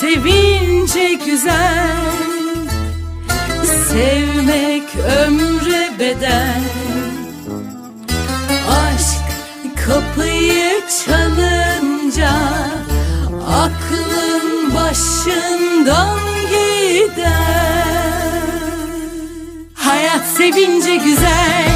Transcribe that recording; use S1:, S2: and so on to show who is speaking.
S1: sevince güzel Sevmek ömre bedel. Aşk kapıyı çalınca Aklın başından gider. Hayat sevince güzel